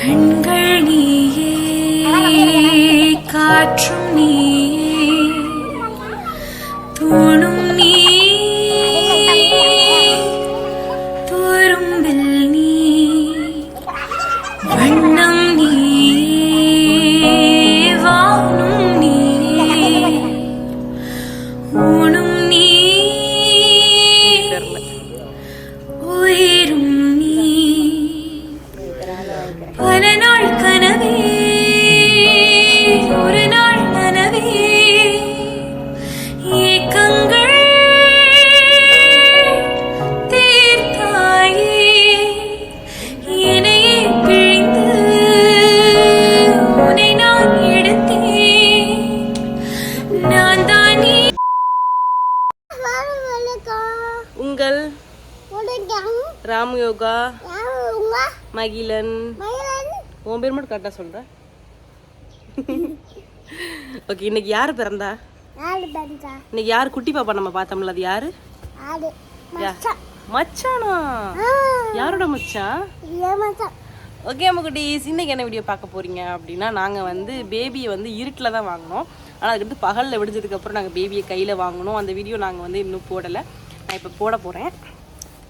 கண்கள் நீயே காற்று நான் தான் உங்கள் ராம் யோகா மகிழன். உன் பேர் மட்டும் கரெக்டாக சொல்கிறேன் ஓகே இன்னைக்கு யார் பிறந்தா? இன்னைக்கு யார் குட்டி பாப்பா நம்ம பார்த்தோம்ல அது யாரு? மச்சானா. யாரோட மச்சான். ஓகே அம்மா குட்டீஸ் இன்னைக்கு என்ன வீடியோ பார்க்க போறீங்க அப்படின்னா நாங்கள் வந்து பேபியை வந்து இருட்டில் தான் வாங்கினோம். ஆனால் அதுக்கு பகலில் விடிஞ்சதுக்கப்புறம் நாங்கள் பேபியை கையில் வாங்கினோம் அந்த வீடியோ நாங்கள் வந்து இன்னும் போடலை. நான் இப்போ போட போகிறேன்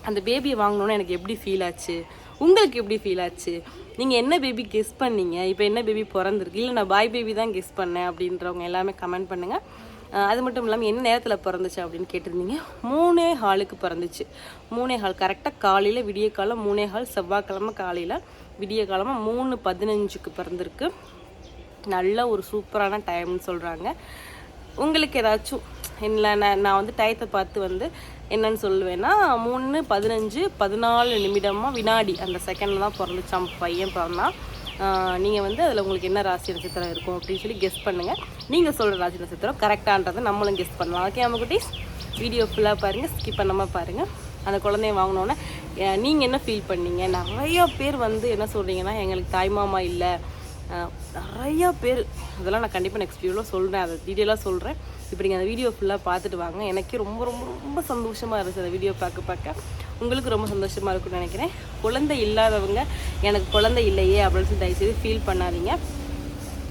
அந்த பேபியை வாங்கினோன்னு எனக்கு எப்படி ஃபீல் ஆச்சு? உங்களுக்கு எப்படி ஃபீல் ஆச்சு? நீங்கள் என்ன பேபி கெஸ் பண்ணீங்க? இப்போ என்ன பேபி பிறந்திருக்கு? இல்லை நான் பாய் பேபி தான் கெஸ் பண்ணேன் அப்படின்றவங்க எல்லாமே கமெண்ட் பண்ணுங்கள் அது மட்டும் இல்லாமல் என்ன நேரத்தில் பிறந்துச்சு அப்படின்னு கேட்டிருந்தீங்க? மூணே ஹாலுக்கு பிறந்துச்சு. மூணே ஹால் கரெக்டாக காலையில் விடிய காலம் மூணே ஹால் செவ்வாய்க்கிழமை காலையில் விடிய காலமாக மூணு பதினஞ்சுக்கு பிறந்திருக்கு. நல்ல ஒரு சூப்பரான டைம்னு சொல்கிறாங்க உங்களுக்கு ஏதாச்சும் இல்லை நான் நான் வந்து டயத்தை பார்த்து வந்து என்னன்னு சொல்லுவேன்னா மூணு பதினஞ்சு பதினாலு நிமிடமாக வினாடி அந்த செகண்டில் தான் பிறந்துச்சான் பையன் பிறந்தான் நீங்கள் வந்து அதில் உங்களுக்கு என்ன ராசி நட்சத்திரம் இருக்கும் அப்படின்னு சொல்லி கெஸ் பண்ணுங்கள் நீங்கள் சொல்கிற ராசி நட்சத்திரம் கரெக்டான்றதை நம்மளும் கெஸ் பண்ணலாம். ஓகே நம்ம குட்டீஸ்? வீடியோ ஃபுல்லாக பாருங்கள் ஸ்கிப் பண்ணாமல் பாருங்கள் அந்த குழந்தைய வாங்கினோன்னே நீங்கள் என்ன ஃபீல் பண்ணீங்க? நிறைய பேர் வந்து என்ன சொல்கிறீங்கன்னா எங்களுக்கு தாய்மாமா இல்லை. நிறையா பேர் அதெல்லாம் நான் கண்டிப்பாக நெக்ஸ்ட் வீடியோவில் சொல்கிறேன் அதை டீட்டெயிலாக சொல்கிறேன் இப்போ நீங்கள் அந்த வீடியோ ஃபுல்லாக பார்த்துட்டு வாங்க. எனக்கே ரொம்ப ரொம்ப ரொம்ப சந்தோஷமாக இருந்துச்சு அந்த வீடியோ பார்க்க பார்க்க. உங்களுக்கு ரொம்ப சந்தோஷமாக இருக்கும்னு நினைக்கிறேன். குழந்தை இல்லாதவங்க எனக்கு குழந்தை இல்லையே அப்படின்னு சொல்லி தயவுசெய்து ஃபீல் பண்ணாதீங்க.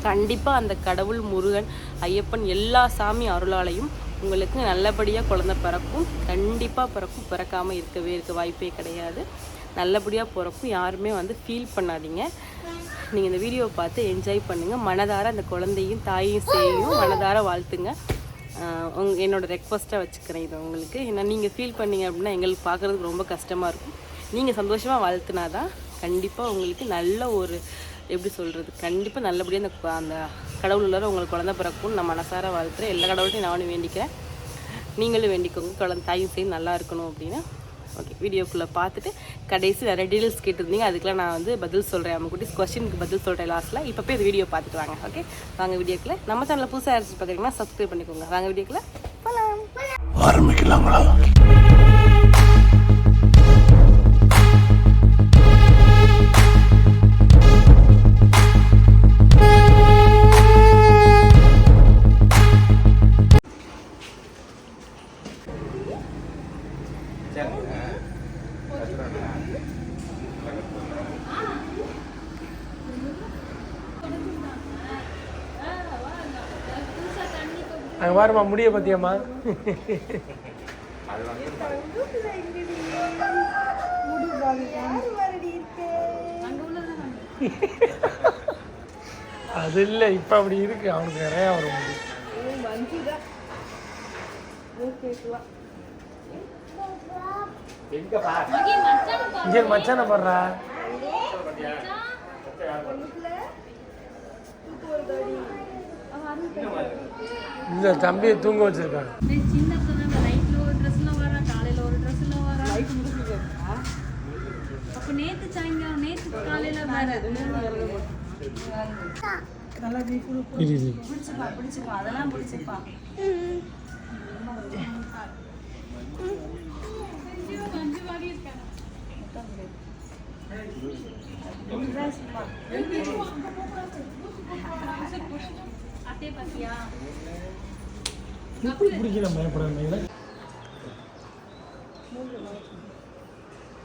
கண்டிப்பாக அந்த கடவுள் முருகன் ஐயப்பன் எல்லா சாமி அருளாலையும் உங்களுக்கு நல்லபடியாக குழந்தை பிறக்கும். கண்டிப்பாக பிறக்கும். பிறக்காமல் இருக்கவே இருக்க வாய்ப்பே கிடையாது. நல்லபடியாக பிறக்கும். யாருமே வந்து ஃபீல் பண்ணாதீங்க. நீங்கள் இந்த வீடியோவை பார்த்து என்ஜாய் பண்ணுங்கள் மனதார அந்த குழந்தையும் தாயும் சேயும் மனதார வாழ்த்துங்க. உங் என்னோடய ரெக்வஸ்ட்டாக வச்சுக்கிறேன் இது உங்களுக்கு. ஏன்னா நீங்கள் ஃபீல் பண்ணீங்க அப்படின்னா எங்களுக்கு பார்க்குறதுக்கு ரொம்ப கஷ்டமாக இருக்கும். நீங்கள் சந்தோஷமாக வாழ்த்துனாதான் கண்டிப்பாக உங்களுக்கு நல்ல ஒரு எப்படி சொல்கிறது கண்டிப்பாக நல்லபடியாக அந்த அந்த கடவுள் உள்ளார உங்களுக்கு குழந்த பிறக்கும் நான் மனசார வாழ்த்துறேன். எல்லா கடவுள்கிட்டையும் நானும் வேண்டிக்கிறேன். நீங்களும் வேண்டிக்கோங்க. குழந்தை தாயும் சேர்ந்து நல்லா இருக்கணும் அப்படின்னு. ஓகே வீடியோக்குள்ளே பார்த்துட்டு கடைசி நிறைய டீடைல்ஸ் கேட்டிருந்தீங்க அதுக்கெல்லாம் நான் வந்து பதில் சொல்கிறேன் நம்ம குட்டி கொஸ்டினுக்கு பதில் சொல்கிறேன் லாஸ்ட்டில் இப்போ போய் இந்த வீடியோ பார்த்துட்டு வாங்க ஓகே வாங்க வீடியோக்குள்ள. நம்ம சேனலில் புதுசாக யாராச்சும் பார்க்குறீங்கன்னா சப்ஸ்கிரைப் பண்ணிக்கோங்க. வாங்க வீடியோக்குள்ள போகலாம் ஆரம்பிக்கலாங்களா? அங்கே பாருமா முடிய பத்தியம்மா. அது இல்லை இப்போ அப்படி இருக்கு. அவனுக்கு நிறையா வரும். இங்கே மச்சான படுறா. இந்த தம்பியை தூங்க வச்சிருக்காங்க. நேத்து சாயங்காலம் நேத்து காலையில வேற இது பிடிச்சுப்பா பிடிச்சுப்பா. அதெல்லாம் பிடிச்சுப்பா. எப்படி பிடிக்கிற பயப்படாம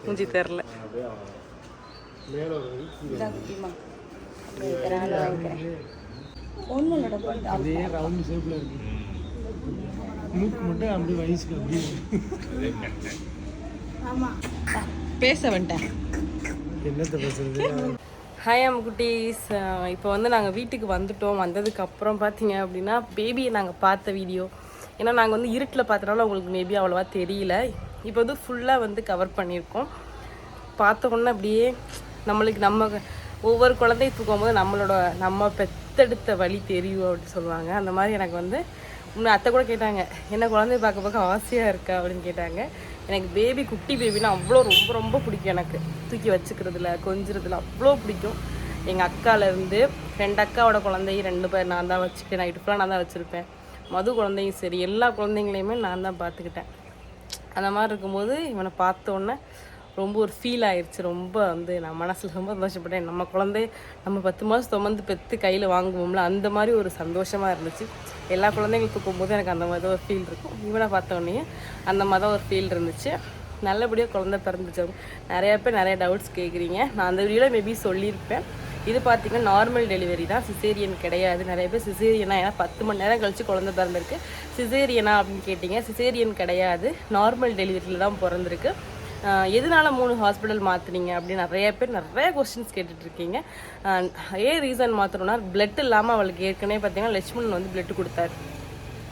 மூஞ்சி தெரில. அதே ரவுண்ட் ஷேப்பில் இருக்கு. மூக்கு மட்டும் அப்படி வயசுக்கு அப்படி ஆமாம் பேச வந்துட்டேன். என்னத்தை பேசுறது? ஹாய் அம் குட்டீஸ் இப்போ வந்து நாங்கள் வீட்டுக்கு வந்துட்டோம். வந்ததுக்கு அப்புறம் பார்த்தீங்க அப்படின்னா பேபியை நாங்கள் பார்த்த வீடியோ ஏன்னா நாங்கள் வந்து இருட்டில் பார்த்தனால உங்களுக்கு மேபி அவ்வளோவா தெரியல. இப்போ வந்து ஃபுல்லாக வந்து கவர் பண்ணியிருக்கோம். பார்த்த உடனே அப்படியே நம்மளுக்கு நம்ம ஒவ்வொரு குழந்தைய தூக்கும் போது நம்மளோட நம்ம பெத்தெடுத்த வழி தெரியும் அப்படின்னு சொல்லுவாங்க. அந்த மாதிரி எனக்கு வந்து இன்னும் அத்தை கூட கேட்டாங்க. என்ன குழந்தைய பார்க்க பார்க்க ஆசையாக இருக்கா? அப்படின்னு கேட்டாங்க. எனக்கு பேபி குட்டி பேபினா அவ்வளோ ரொம்ப ரொம்ப பிடிக்கும் எனக்கு. தூக்கி வச்சுக்கிறதுல கொஞ்சிறதுல அவ்வளோ பிடிக்கும். எங்கள் அக்காலேருந்து ரெண்டு அக்காவோட குழந்தையும் ரெண்டு பேர் நான் தான் வச்சுக்கிட்டேன் நைட்டு ஃபுல்லாக நான் தான் வச்சுருப்பேன். மது குழந்தையும் சரி எல்லா குழந்தைங்களையுமே நான் தான் பார்த்துக்கிட்டேன். அந்த மாதிரி இருக்கும்போது இவனை பார்த்தோன்னே ரொம்ப ஒரு ஃபீல் ஆயிடுச்சு ரொம்ப வந்து நான் மனசில் ரொம்ப சந்தோஷப்பட்டேன். நம்ம குழந்தை நம்ம பத்து மாதம் சுமந்து பெற்று கையில் வாங்குவோம்ல அந்த மாதிரி ஒரு சந்தோஷமாக இருந்துச்சு. எல்லா குழந்தைங்களுக்கு தூக்கும்போது எனக்கு அந்த மாதிரி ஒரு ஃபீல் இருக்கும். இவனை பார்த்த உடனே அந்த மாதிரி தான் ஒரு ஃபீல் இருந்துச்சு. நல்லபடியாக குழந்த பிறந்துச்சு. நிறையா பேர் நிறைய டவுட்ஸ் கேட்குறீங்க நான் அந்த வீடியோவில் மேபி சொல்லியிருப்பேன். இது பார்த்தீங்கன்னா நார்மல் டெலிவரி தான். சிசேரியன் கிடையாது. நிறைய பேர் சிசேரியனா ஏன்னா பத்து மணி நேரம் கழித்து குழந்த பிறந்திருக்கு. சிசேரியனா அப்படின்னு கேட்டிங்க. சிசேரியன் கிடையாது. நார்மல் டெலிவரியில் தான் பிறந்திருக்கு. எதனால மூணு ஹாஸ்பிட்டல் மாற்றுனீங்க அப்படின்னு நிறைய பேர் நிறைய கொஸ்டின்ஸ் கேட்டுட்ருக்கீங்க. ஏன் ரீசன் மாற்றணும்னா பிளட் இல்லாமல் அவளுக்கு ஏற்கனவே பார்த்தீங்கன்னா லட்சுமணன் வந்து பிளட் கொடுத்தாரு.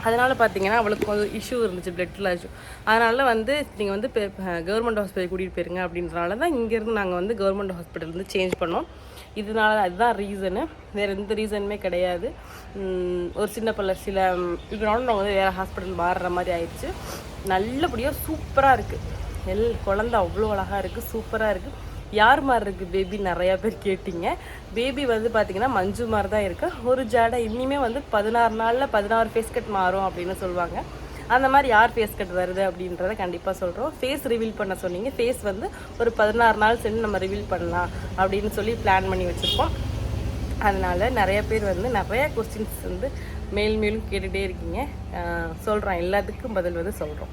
அதனால் பார்த்தீங்கன்னா அவளுக்கு கொஞ்சம் இஷ்யூ இருந்துச்சு பிளட்டில் இஷ்யூ அதனால் வந்து நீங்கள் வந்து கவர்மெண்ட் ஹாஸ்பிட்டல் கூட்டிகிட்டு போயிருங்க அப்படின்றனால தான் இங்கேருந்து நாங்கள் வந்து கவர்மெண்ட் ஹாஸ்பிட்டல் வந்து சேஞ்ச் பண்ணோம். இதனால அதுதான் ரீசனு வேறு எந்த ரீசனுமே கிடையாது. ஒரு சின்ன பல சில இதனால நாங்கள் வந்து வேறு ஹாஸ்பிட்டல் மாறுற மாதிரி ஆயிடுச்சு. நல்லபடியாக சூப்பராக இருக்குது எல் குழந்த அவ்வளோ அழகாக இருக்குது சூப்பராக இருக்குது யார் மாதிரி இருக்குது பேபி நிறையா பேர் கேட்டிங்க. பேபி வந்து பார்த்திங்கன்னா மஞ்சு மாதிரி தான் இருக்குது ஒரு ஜாடை இனிமே வந்து பதினாறு நாளில் பதினாறு ஃபேஸ் கட் மாறும் அப்படின்னு சொல்லுவாங்க. அந்த மாதிரி யார் ஃபேஸ் கட் வருது அப்படின்றத கண்டிப்பாக சொல்கிறோம் ஃபேஸ் ரிவீல் பண்ண சொன்னீங்க. ஃபேஸ் வந்து ஒரு பதினாறு நாள் சென்று நம்ம ரிவீல் பண்ணலாம் அப்படின்னு சொல்லி பிளான் பண்ணி வச்சுருக்கோம். அதனால் நிறைய பேர் வந்து நிறைய கொஸ்டின்ஸ் வந்து மேல் மேலும் கேட்டுகிட்டே இருக்கீங்க. சொல்கிறோம் எல்லாத்துக்கும் பதில் வந்து சொல்கிறோம்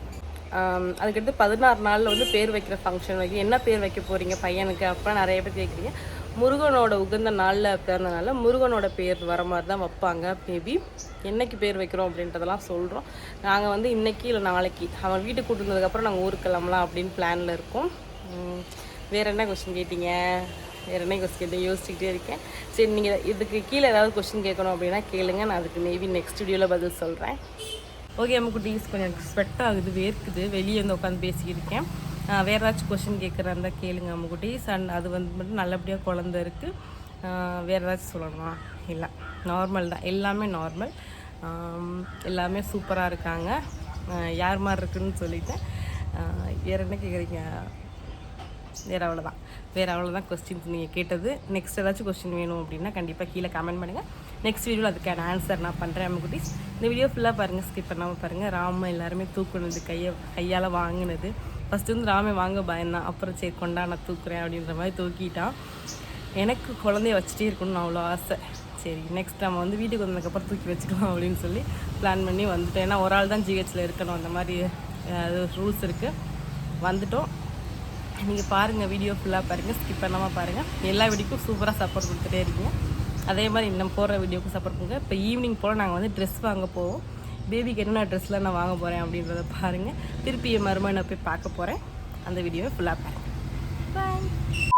அதுக்கடுத்து பதினாறு நாளில் வந்து பேர் வைக்கிற ஃபங்க்ஷன் வைக்க என்ன பேர் வைக்க போகிறீங்க பையனுக்கு அப்போ நிறைய பேர் கேட்குறீங்க முருகனோட உகந்த நாளில் பிறந்தனால முருகனோட பேர் வர மாதிரி தான் வைப்பாங்க. மேபி என்னைக்கு பேர் வைக்கிறோம் அப்படின்றதெல்லாம் சொல்கிறோம் நாங்கள் வந்து இன்னைக்கு இல்லை நாளைக்கு. அவன் வீட்டுக்கு கூட்டு வந்ததுக்கப்புறம் நாங்கள் ஊருக்கு கிளம்பலாம் அப்படின்னு பிளானில் இருக்கோம். வேறு வேற என்ன கொஸ்டின் கேட்டீங்க? வேறு என்ன கொஸ்டின் கேட்டு யோசிச்சுக்கிட்டே இருக்கேன். சரி நீங்கள் இதுக்கு கீழே ஏதாவது கொஸ்டின் கேட்கணும் அப்படின்னா கேளுங்க. நான் அதுக்கு மேபி நெக்ஸ்ட் வீடியோவில் பதில் சொல்கிறேன் ஓகே நம்ம குட்டீஸ் கொஞ்சம் ஸ்வெட் ஆகுது வேர்க்குது. வெளியே வந்து உட்காந்து பேசியிருக்கேன். வேறு ஏதாச்சும் கொஸ்டின் கேட்குறாந்தா கேளுங்க நம்ம குட்டீஸ் அண்ட் அது வந்து மட்டும் நல்லபடியாக குழந்த இருக்குது வேறு ஏதாச்சும் சொல்லணுமா? இல்லை. நார்மல் தான். எல்லாமே நார்மல் எல்லாமே சூப்பராக இருக்காங்க. யார் மாதிரி இருக்குன்னு சொல்லிட்டேன். வேறு என்ன கேட்குறீங்க வேறு அவ்வளோதான் வேறு அவ்வளோதான் கொஸ்டின்ஸ் நீங்கள் கேட்டது. நெக்ஸ்ட் ஏதாச்சும் கொஸ்டின் வேணும் அப்படின்னா கண்டிப்பாக கீழே கமெண்ட் பண்ணுங்கள் நெக்ஸ்ட் வீடியோவில் அதுக்கான ஆன்சர் நான் பண்ணுறேன் நம்ம குட்டீஸ். இந்த வீடியோ ஃபுல்லாக பாருங்கள் ஸ்கிப் பண்ணாமல் பாருங்கள் ராம எல்லாருமே தூக்குனது கையை கையால் வாங்கினது. ஃபஸ்ட்டு வந்து ராமே வாங்க பயந்தான் அப்புறம் சரி கொண்டா நான் தூக்குறேன் அப்படின்ற மாதிரி தூக்கிட்டான். எனக்கு குழந்தைய வச்சுட்டே இருக்கணும்னு அவ்வளோ ஆசை. சரி நெக்ஸ்ட் நம்ம வந்து வீட்டுக்கு வந்ததுக்கப்புறம் தூக்கி வச்சுக்கலாம் அப்படின்னு சொல்லி பிளான் பண்ணி வந்துட்டோம். ஏன்னா ஒரு ஆள் தான் ஜிஹெச்சில் இருக்கணும். அந்த மாதிரி ரூல்ஸ் இருக்குது வந்துட்டோம். நீங்கள் பாருங்கள் வீடியோ ஃபுல்லாக பாருங்கள் ஸ்கிப் பண்ணாமல் பாருங்கள் எல்லா வீடியோக்கும் சூப்பராக சப்போர்ட் கொடுத்துட்டே இருக்கீங்க. அதே மாதிரி இன்னும் போடுற வீடியோக்கு சப்போர்ட் பண்ணுங்கள் இப்போ ஈவினிங் போல் நாங்கள் வந்து ட்ரெஸ் வாங்க போவோம். பேபிக்கு என்னென்ன ட்ரெஸ்லாம் நான் வாங்க போகிறேன் அப்படின்றத பாருங்கள் திருப்பி என் மருமகனை போய் பார்க்க போகிறேன் அந்த வீடியோவை ஃபுல்லாக பாருங்கள் பாய்